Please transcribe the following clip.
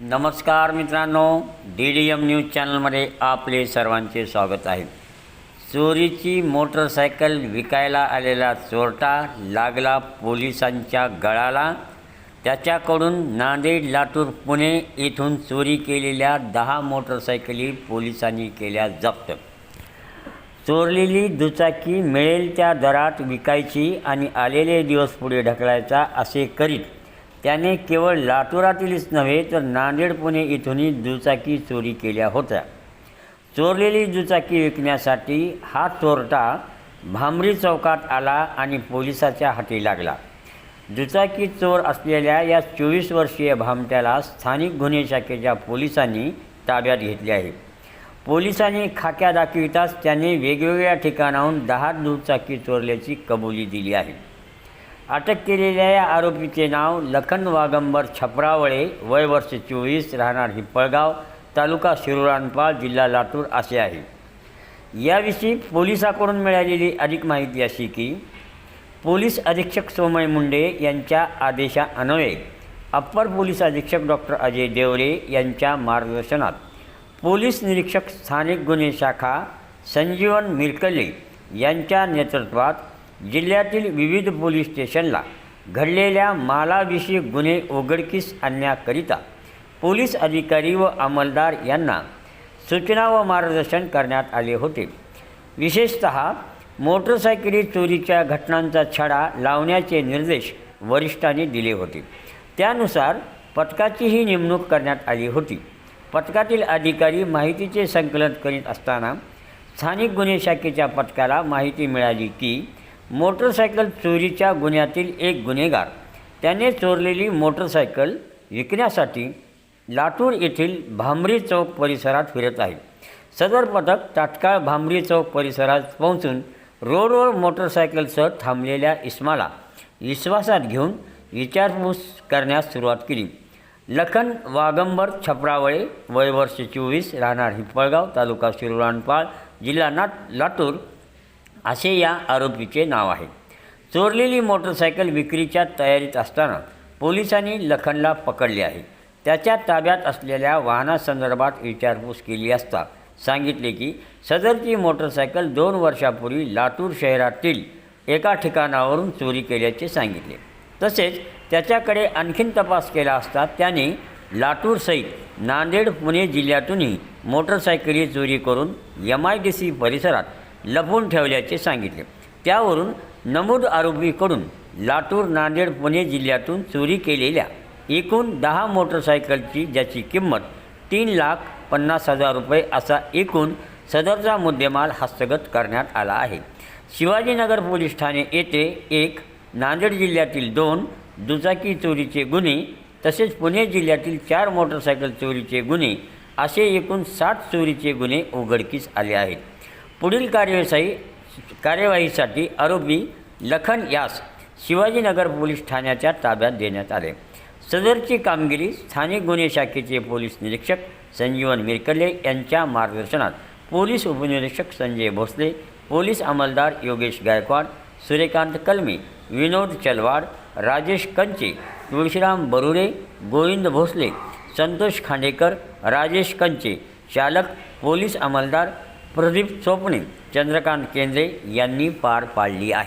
नमस्कार मित्रांनो D D M news चॅनलमध्ये आपले सर्वांचे स्वागत आहे. चोरीची मोटरसायकल विकायला आलेला चोरटा लागला पोलिसांच्या गळाला. त्याच्याकडून नांदेड लातूर पुणे येथून चोरी केलेल्या दहा मोटरसायकली पोलिसांनी केल्या जप्त. चोरलेली दुचाकी मिळेल त्या दरात विकायची आणि आलेले दिवस पुढे ढकलायचा असे करीत त्याने केवळ लातुरातीलच नव्हे तर नांदेड पुणे इथूनही दुचाकी चोरी केल्या होत्या. चोरलेली दुचाकी विकण्यासाठी हा चोरटा भांबरी चौकात आला आणि पोलिसाच्या हाती लागला. दुचाकी चोर असलेल्या या चोवीस वर्षीय भामट्याला स्थानिक गुन्हे शाखेच्या पोलिसांनी ताब्यात घेतले आहे. पोलिसांनी खाक्या दाखविताच त्याने वेगवेगळ्या ठिकाणाहून दहा दुचाकी चोरल्याची कबुली दिली आहे. अटक केलेल्या या आरोपीचे नाव लखन वागंबर छपरावळे वय वर्ष चोवीस राहणार हिप्पळगाव तालुका शिरूरानपाळ जिल्हा लातूर असे आहे. याविषयी पोलिसाकडून मिळालेली अधिक माहिती अशी की पोलीस अधीक्षक सोमय मुंडे यांच्या आदेशान्वये अप्पर पोलीस अधीक्षक डॉक्टर अजय देवरे यांच्या मार्गदर्शनात पोलीस निरीक्षक स्थानिक गुन्हे शाखा संजीवन मिरकले यांच्या नेतृत्वात जिल्ह्यातील विविध पोलीस स्टेशनला घडलेल्या मालाविषयी गुन्हे उघडकीस आणण्याकरिता पोलीस अधिकारी व अंमलदार यांना सूचना व मार्गदर्शन करण्यात आले होते. विशेषत मोटरसायकली चोरीच्या घटनांचा छडा लावण्याचे निर्देश वरिष्ठांनी दिले होते. त्यानुसार पथकाचीही नेमणूक करण्यात आली होती. पथकातील अधिकारी माहितीचे संकलन करीत असताना स्थानिक गुन्हे शाखेच्या पथकाला माहिती मिळाली की मोटरसायकल चोरीच्या गुन्ह्यातील एक गुन्हेगार. त्याने चोरलेली मोटरसायकल विकण्यासाठी लातूर येथील भांबरी चौक परिसरात फिरत आहे. सदर पथक तात्काळ भांबरी चौक परिसरात पोहोचून रोडवर मोटरसायकलसह थांबलेल्या इस्माला विश्वासात घेऊन विचारपूस करण्यास सुरुवात केली. लखन वागंबर छपरावळे वय वर्ष चोवीस राहणार हिप्पळगाव तालुका शिरूरानपाळ जिल्हा नाट लातूर असे या आरोपीचे नाव आहे. चोरलेली मोटरसायकल विक्रीच्या तयारीत असताना पोलिसांनी लखनला पकडले आहे. त्याच्या ताब्यात असलेल्या वाहनासंदर्भात विचारपूस केली असता सांगितले की सदरची मोटरसायकल दोन वर्षापूर्वी लातूर शहरातील एका ठिकाणावरून चोरी केल्याचे सांगितले. तसेच त्याच्याकडे आणखीन तपास केला असता त्याने लातूरसहित नांदेड पुणे जिल्ह्यातूनही मोटरसायकली चोरी करून एम आय डी सी परिसरात लपवून ठेवल्याचे सांगितले. त्यावरून नमूद आरोपीकडून लातूर नांदेड पुणे जिल्ह्यातून चोरी केलेल्या एकूण दहा मोटरसायकलची ज्याची किंमत तीन लाख पन्नास हजार रुपये असा एकूण सदरचा मुद्देमाल हस्तगत करण्यात आला आहे. शिवाजीनगर पोलीस ठाणे येथे एक नांदेड जिल्ह्यातील दोन दुचाकी चोरीचे गुन्हे तसेच पुणे जिल्ह्यातील चार मोटरसायकल चोरीचे गुन्हे असे एकूण साठ चोरीचे गुन्हे उघडकीस आले आहेत. पुढील कार्यवाही कार्यवाहीसाठी आरोपी लखन यास शिवाजीनगर पोलीस ठाण्याच्या ताब्यात देण्यात आले. सदरची कामगिरी स्थानिक गुन्हे शाखेचे पोलीस निरीक्षक संजीवन मिरकले यांच्या मार्गदर्शनात. पोलीस उपनिरीक्षक संजय भोसले पोलीस अंमलदार योगेश गायकवाड सूर्यकांत कलमे विनोद चलवाड राजेश कंचे तुळशीराम बरुडे गोविंद भोसले संतोष खांडेकर राजेश कंचे चालक पोलीस अंमलदार प्रदीप चोपणे चंद्रकांत केंद्रे यांनी पार पाडली आहे.